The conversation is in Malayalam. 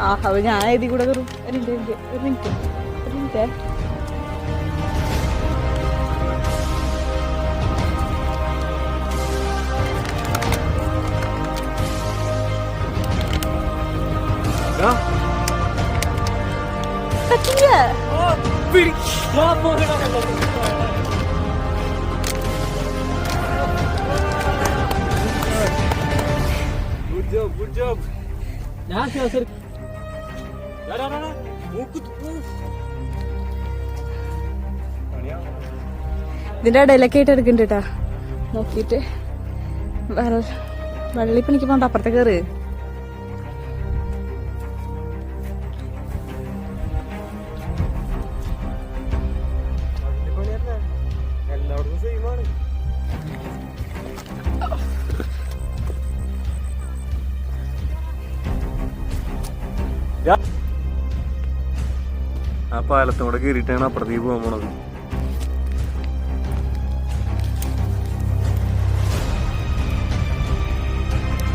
ആ അത് ഞാൻ എഴുതി കൂടെ കയറും ഒരു മിനിറ്റ് ഒരു മിനിറ്റ് ഒരു മിനിറ്റ്. ഞാൻ ശ്വാസം ഇതിന്റെ ഇടയിലൊക്കെ ആയിട്ട് എടുക്കണ്ട നോക്കിയിട്ട് വെള്ളിപ്പണിക്ക് പോണ്ട അപ്പുറത്തെ കയറ് സെയിം ആണ് ആ പാലത്തോടെ കയറിയിട്ടാണ് പോകാൻ പോണത്.